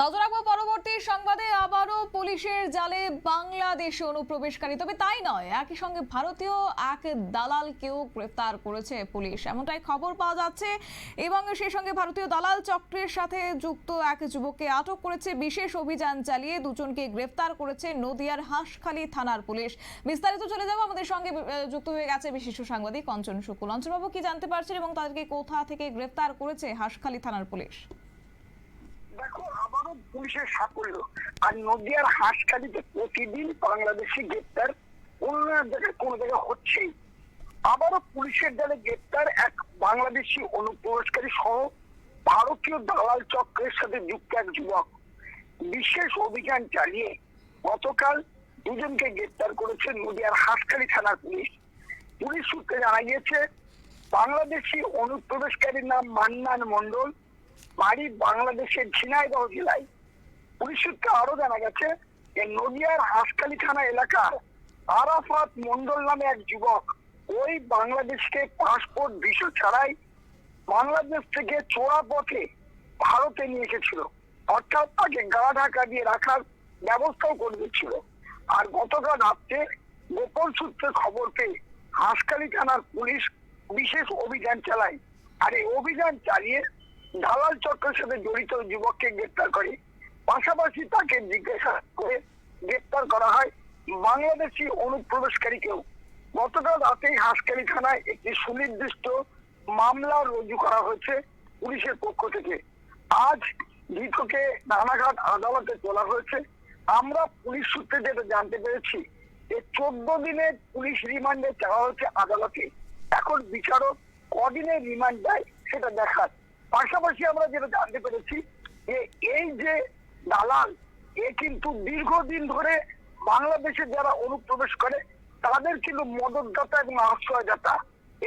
নজর রাখব পরবর্তী সংবাদে, আবারও পুলিশের জালে বাংলাদেশে অনুপ্রবেশকারী। তবে তাই নয়, একই সঙ্গে ভারতীয় এক দালালকেও গ্রেফতার করেছে পুলিশ। এমনটাই খবর পাওয়া যাচ্ছে এবং সেই সঙ্গে ভারতীয় দালাল চক্রের সাথে যুক্ত এক যুবককে আটক করেছে। বিশেষ অভিযান চালিয়ে দুজনকে গ্রেফতার করেছে নদিয়ার হাঁসখালী থানার পুলিশ। বিস্তারিত চলে যাব আমাদের সঙ্গে যুক্ত হয়ে গেছে বিশিষ্ট সাংবাদিক অঞ্চন শুকুল। অঞ্চনবাবু কি জানতে পারছেন এবং তাদেরকে কোথা থেকে গ্রেফতার করেছে হাঁসখালী থানার পুলিশ? দেখো পুলিশের সাফল্য আর নদিয়ার হাঁসখালিতে প্রতিদিন বাংলাদেশি গ্রেপ্তার না জায়গায় কোনো জায়গায় হচ্ছেই। আবারও পুলিশের দলে গ্রেপ্তার এক বাংলাদেশি অনুপ্রবেশকারী সহ ভারতীয় দালাল চক্রের সাথে যুক্ত এক যুবক। বিশেষ অভিযান চালিয়ে গতকাল দুজনকে গ্রেপ্তার করেছে নদিয়ার হাঁসখালি থানার পুলিশ। পুলিশ সূত্রে জানা গিয়েছে, বাংলাদেশি অনুপ্রবেশকারীর নাম মান্নান মন্ডল বাড়ি বাংলাদেশের ঝিনাইদহ জেলায়। পুলিশ সূত্রে আরও জানা গেছে যে নদিয়ার হাঁসখালি থানা এলাকার আরাফাত মন্ডল নামে এক যুবক ওই বাংলাদেশকে পাসপোর্ট, ভিসা ছাড়াই বাংলাদেশ থেকে চোরা পথে ভারতে নিয়ে এসেছিল। অর্থাৎ তাকে গা ঢাকা দিয়ে রাখার ব্যবস্থাও করে দিচ্ছিল আর গতকাল রাত্রে গোপন সূত্রে খবর পেয়ে হাঁসখালি থানার পুলিশ বিশেষ অভিযান চালায়। আর এই অভিযান চালিয়ে দালাল চক্রের সাথে জড়িত যুবককে গ্রেপ্তার করে। পাশাপাশি তাকে জিজ্ঞাসা করে গ্রেপ্তার করা হয় বাংলাদেশি অনুপ্রবেশকারীকেও। গতকাল রাতেই হাঁসখালি থানায় একটি সুনির্দিষ্ট মামলা রুজু করা হয়েছে পুলিশের পক্ষ থেকে। আজ ধৃতকে রানাঘাট আদালতে তোলা হয়েছে। আমরা পুলিশ সূত্রে যেটা জানতে পেরেছি যে চোদ্দ দিনের পুলিশ রিমান্ডে চাওয়া হয়েছে আদালতে। এখন বিচারক কদিনের রিমান্ড দেয় সেটা দেখার পাশাপাশি আমরা যেটা জানতে পেরেছি যে এই যে দালাল, এ কিন্তু দীর্ঘদিন ধরে বাংলাদেশে যারা অনুপ্রবেশ করে, তাদের কিন্তু মদতদাতা এবং আশ্রয়দাতা।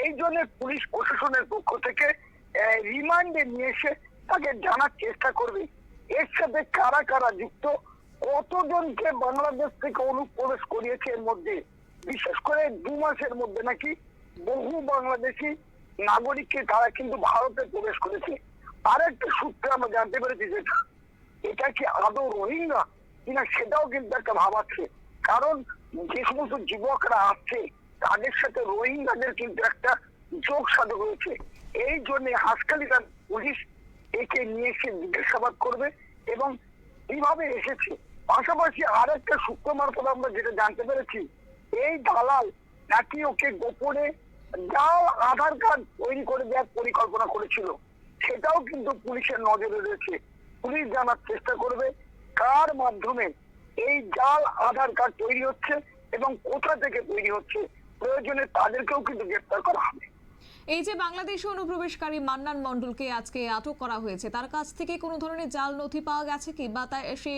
এই জন্য পুলিশ প্রশাসনের পক্ষ থেকে রিমান্ডে নিয়ে এসে তাকে জানার চেষ্টা করবে। এর সাথে কারা কারা যুক্ত, কতজনকে বাংলাদেশ থেকে অনুপ্রবেশ করিয়েছে এর মধ্যে? বিশেষ করে দু মাসের মধ্যে নাকি বহু বাংলাদেশি নাগরিককে তারা কিন্তু ভারতে প্রবেশ করেছে। আরেকটা সূত্রে আমরা জানতে পেরেছি যেটা এটা কি আদৌ রোহিঙ্গা? কিনা সেটাও কিন্তু একটা ভাবাচ্ছে কারণ যে সমস্ত যুবকরা আসছে, তাদের সাথে রোহিঙ্গাদের কিন্তু একটা যোগ সাধক হয়েছে। এই জন্য হাসখালি তার পুলিশ একে নিয়ে এসে জিজ্ঞাসাবাদ করবে এবং এইভাবে এসেছে। পাশাপাশি আর একটা সূত্র মারফত আমরা যেটা জানতে পেরেছি, এই দালাল নাকি ওকে গোপনে জাল আধার কার্ড তৈরি করে দেওয়ার পরিকল্পনা করেছিল। সেটাও কিন্তু পুলিশের নজরে রয়েছে। পুলিশ জানার চেষ্টা করবে কার মাধ্যমে এই জাল আধার কার্ড তৈরি হচ্ছে এবং কোথা থেকে তৈরি হচ্ছে। প্রয়োজনে তাদেরকেও কিন্তু গ্রেপ্তার করা হবে। এই যে বাংলাদেশি অনুপ্রবেশকারী মান্নান মন্ডলকে আজকে আটক করা হয়েছে, তার কাছ থেকে কোনো ধরনের জাল নথি পাওয়া গেছে কি? বা তা সে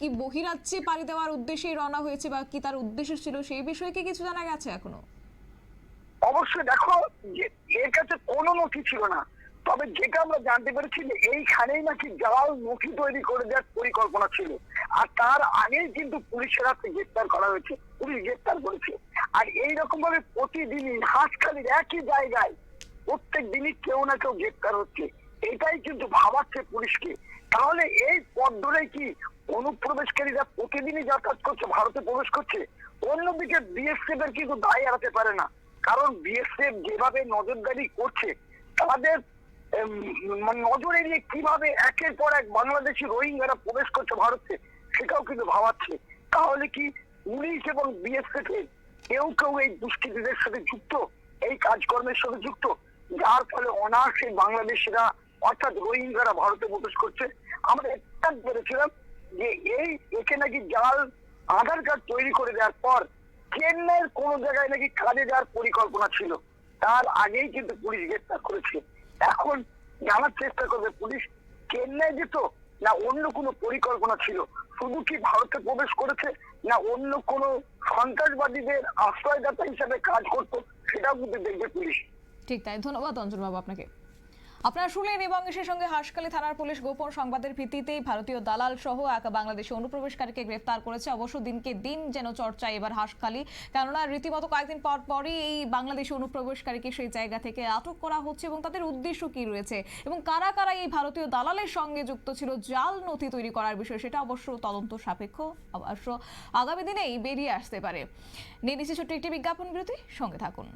কি বহিরাজ্যে পাড়ি দেওয়ার উদ্দেশ্যেই রওনা হয়েছে বা কি তার উদ্দেশ্য ছিল সেই বিষয়ে কি কিছু জানা গেছে এখনও? অবশ্যই দেখো এর কাছে কোনো নথি ছিল না। তবে যেটা আমরা জানতে পেরেছি যে এইখানেই নাকি জাল নথি তৈরি করে দেওয়ার পরিকল্পনা ছিল। আর তার আগেই কিন্তু পুলিশের হাতে গ্রেপ্তার করা হয়েছে, পুলিশ গ্রেপ্তার করেছে। আর এই রকম ভাবে প্রতিদিনই হাঁসখালির একই জায়গায় প্রত্যেক দিনই কেউ না কেউ গ্রেপ্তার হচ্ছে। এটাই কিন্তু ভাবাচ্ছে পুলিশকে। তাহলে এই পথ ধরেই কি অনুপ্রবেশকারীরা প্রতিদিনই যাতায়াত করছে, ভারতে প্রবেশ করছে? অন্যদিকে বিএসএফ এর কিন্তু দায় এড়াতে পারে না। কারণ বিএসএফ যেভাবে নজরদারি করছে, তাদের মানে নজর এড়িয়ে কীভাবে একের পর এক বাংলাদেশি রোহিঙ্গারা প্রবেশ করছে ভারতে, সেটাও কিন্তু ভাবাচ্ছে। তাহলে কি পুলিশ এবং বিএসএফ এর কেউ কেউ এই দুষ্কৃতীদের সাথে যুক্ত, এই কাজকর্মের সাথে যুক্ত? যার ফলে অনার্সে বাংলাদেশিরা, অর্থাৎ রোহিঙ্গারা ভারতে প্রবেশ করছে। আমরা একটা করেছিলাম যে এই একে নাকি জাল, আধার কার্ড তৈরি করে দেওয়ার পর চেন্নাইয়ের কোন জায়গায় নাকি কাজে যাওয়ার পরিকল্পনা ছিল। তার আগেই কিন্তু পুলিশ গ্রেপ্তার করেছে। এখন জানার চেষ্টা করবে পুলিশ, চেন্নাই যেত না অন্য কোনো পরিকল্পনা ছিল। শুধু কি ভারতে প্রবেশ করেছে না অন্য কোনো সন্ত্রাসবাদীদের আশ্রয়দাতা হিসেবে কাজ করতো, সেটাও কিন্তু দেখবে পুলিশ। ঠিক তাই, ধন্যবাদ অঞ্জনবাবু আপনাকে। আপনারা শুনলেন এবং সে সঙ্গে হাসখালী থানার পুলিশ গোপন সংবাদের ভিত্তিতেই ভারতীয় দালাল সহ এক বাংলাদেশি অনুপ্রবেশকারীকে গ্রেফতার করেছে। অবশ্য দিনকে দিন যেন চর্চায় এবার হাসখালী। কেননা রীতিমতো কয়েকদিন পর পরই এই বাংলাদেশি অনুপ্রবেশকারীকে সেই জায়গা থেকে আটক করা হচ্ছে এবং তাদের উদ্দেশ্য কি রয়েছে এবং কারা কারা এই ভারতীয় দালালের সঙ্গে যুক্ত ছিল, জাল নথি তৈরি করার বিষয় সেটা অবশ্য তদন্ত সাপেক্ষ অবশ্য আগামী দিনেই বেরিয়ে আসতে পারে। নিয়ে নিচ্ছে ছোট্ট একটি বিজ্ঞাপন বিরতি, সঙ্গে থাকুন।